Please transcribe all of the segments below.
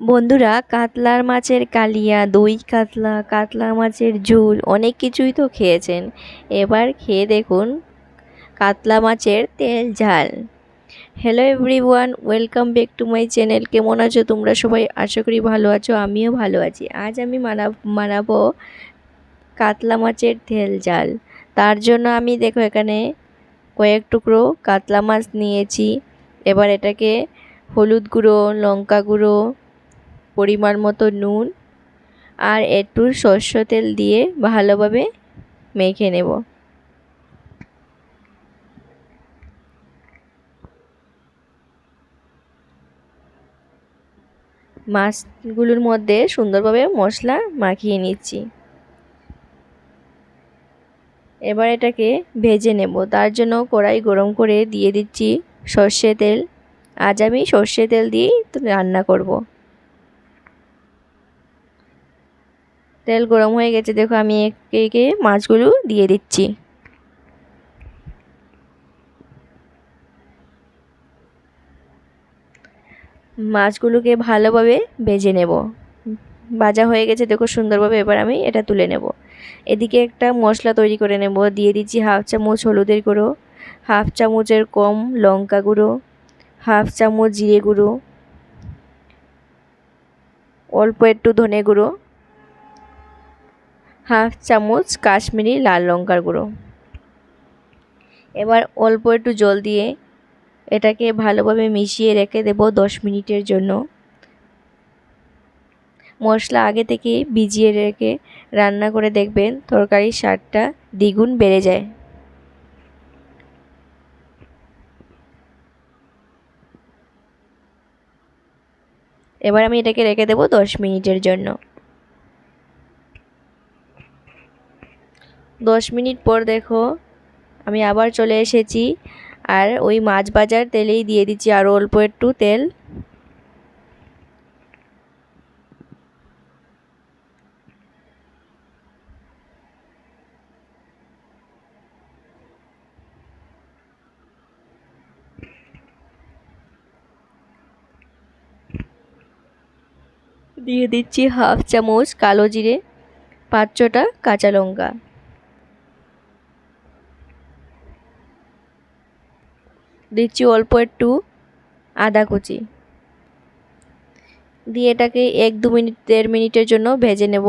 বন্ধুরা, কাতলার মাছের কালিয়া, দই কাতলা কাতলা মাছের ঝোল, অনেক কিছুই তো খেয়েছেন। এবার খেয়ে দেখুন কাতলা মাছের তেল ঝাল। Hello everyone welcome back to my channel কেমন আছো তোমরা সবাই? আশা করি ভালো আছো, আমিও ভালো আছি। আজ আমি মানাব বানাবো কাতলা মাছের তেল ঝাল। তার জন্য আমি দেখো এখানে কয়েক টুকরো কাতলা মাছ নিয়েছি। এবার এটাকে হলুদ গুঁড়ো, লঙ্কা গুঁড়ো পরিমাণ মতো নুন আর একটু সর্ষ তেল দিয়ে ভালোভাবে মেখে নেব। মাছগুলোর মধ্যে সুন্দরভাবে মশলা মাখিয়ে নিচ্ছি। এবার এটাকে ভেজে নেব। তার জন্য কড়াই গরম করে দিয়ে দিচ্ছি সর্ষে তেল। আজ আমি সর্ষে তেল দিয়েই রান্না করব। তেল গরম হয়ে গেছে, দেখো আমি একে একে মাছগুলো দিয়ে দিচ্ছি। মাছগুলোকে ভালোভাবে ভেজে নেব। ভাজা হয়ে গেছে, দেখো সুন্দরভাবে এবার আমি এটা তুলে নেব। এদিকে একটা মশলা তৈরি করে নেব, দিয়ে দিচ্ছি হাফ চামচ হলুদের গুঁড়ো, হাফ চামচের কম লঙ্কা গুঁড়ো, হাফ চামচ জিরে গুঁড়ো, অল্প একটু ধনে গুঁড়ো হাফ চামচ কাশ্মীরি লাল লঙ্কার গুঁড়ো। এবার অল্প একটু জল দিয়ে এটাকে ভালোভাবে মিশিয়ে রেখে দেব দশ মিনিটের জন্য। মশলা আগে থেকে ভিজিয়ে রেখে রান্না করে দেখবেন তরকারির স্বাদটা দ্বিগুণ বেড়ে যায়। এবার আমি এটাকে রেখে দেবো দশ মিনিটের জন্য। দশ মিনিট পর দেখো, আমি আবার চলে এসেছি। আর ওই মাছ বাজার তেলেই দিয়ে দিচ্ছি আরও অল্প একটু তেল। দিয়ে দিচ্ছি হাফ চামচ কালো জিরে, পাঁচ ছটা কাঁচা লঙ্কা। দিচ্ছি অল্প একটু আদা কুচি। দিয়ে এটাকে এক দু মিনিট, দেড় মিনিটের জন্য ভেজে নেব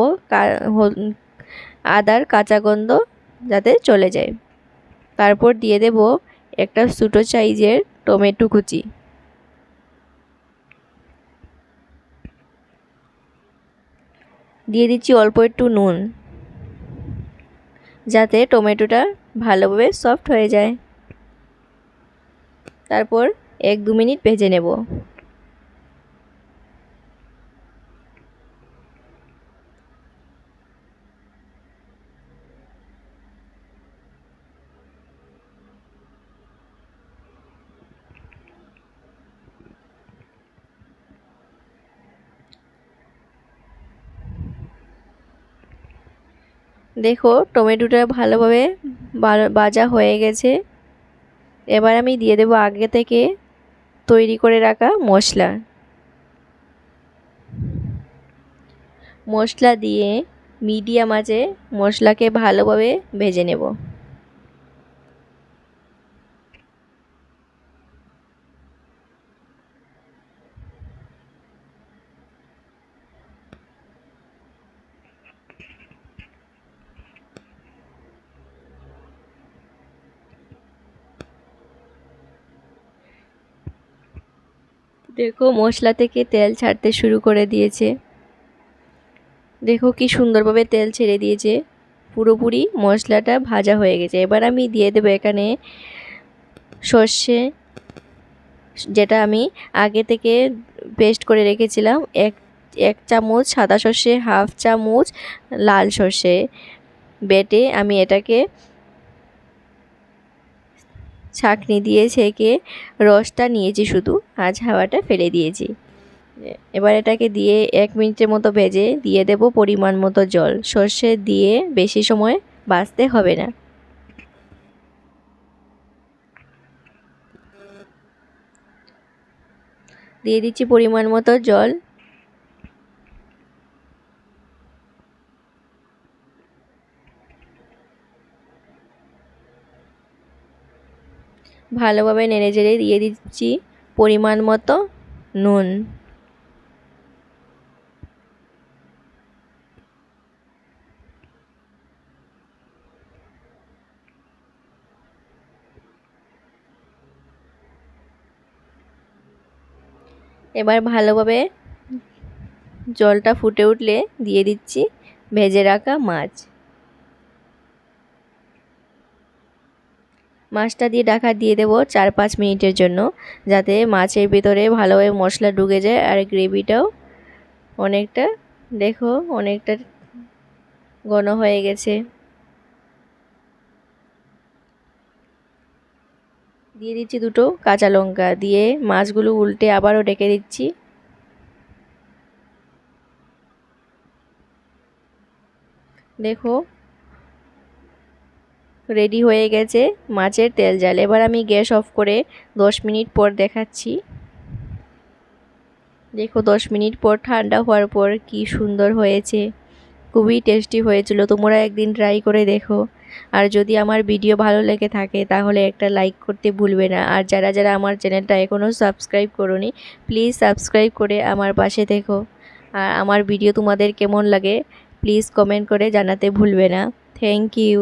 আদার কাঁচা গন্ধ যাতে চলে যায়। তারপর দিয়ে দেব একটা ছোটো সাইজের টমেটো কুচি। দিয়ে দিচ্ছি অল্প একটু নুন, যাতে টমেটোটা ভালোভাবে সফট হয়ে যায়। তারপর এক দু মিনিট ভেজে নেব। দেখো টমেটোটা ভালোভাবে বাজা হয়ে গেছে। এবার আমি দিয়ে দেব আগে থেকে তৈরি করে রাখা মশলা। মশলা দিয়ে মিডিয়াম আছে মশলাকে ভালোভাবে ভেজে নেব। দেখো, মশলা থেকে তেল ছাড়তে শুরু করে দিয়েছে। দেখো কি সুন্দরভাবে তেল ছেড়ে দিয়েছে। পুরোপুরি মশলাটা ভাজা হয়ে গেছে। এবার আমি দিয়ে দেবো এখানে সর্ষে, যেটা আমি আগে থেকে পেস্ট করে রেখেছিলাম। এক এক চামচ সাদা সর্ষে, হাফ চামচ লাল সর্ষে বেটে আমি এটাকে ছাঁকনি দিয়ে ছেঁকে রসটা নিয়েছি শুধু, আজ হাওয়াটা ফেলে দিয়েছি। এবার এটাকে দিয়ে এক মিনিটের মতো ভেজে দিয়ে দেব পরিমাণ মতো জল। সর্ষে দিয়ে বেশি সময় বাঁচতে হবে না। দিয়ে দিচ্ছি পরিমাণ মতো জল। ভালোভাবে নেড়ে চেড়ে দিয়ে দিচ্ছি পরিমাণ মতো নুন। এবার ভালোভাবে জলটা ফুটে উঠলে দিয়ে দিচ্ছি ভেজে রাখা মাছ। মাছটা দিয়ে ঢাকা দিয়ে দেবো চার পাঁচ মিনিটের জন্য, যাতে মাছের ভিতরে ভালোভাবে মশলা ঢুকে যায় আর গ্রেভিটাও অনেকটা, দেখো অনেকটা ঘন হয়ে গেছে। দিয়ে দিচ্ছি দুটো কাঁচা লঙ্কা, দিয়ে মাছগুলো উল্টে আবারও ডেকে দিচ্ছি। দেখো রেডি হয়ে গেছে মাছের তেল জাল। এবার আমি গ্যাস অফ করে দশ মিনিট পর দেখাচ্ছি। দেখো দশ মিনিট পর ঠান্ডা হওয়ার পর কি সুন্দর হয়েছে। খুবই টেস্টি হয়েছিল। তোমরা একদিন ট্রাই করে দেখো। আর যদি আমার ভিডিও ভালো লেগে থাকে, তাহলে একটা লাইক করতে ভুলবে না। আর যারা যারা আমার চ্যানেলটা এখনও সাবস্ক্রাইব করনি প্লিজ সাবস্ক্রাইব করে আমার পাশে দেখো আর আমার ভিডিও তোমাদের কেমন লাগে প্লিজ কমেন্ট করে জানাতে ভুলবে না। Thank you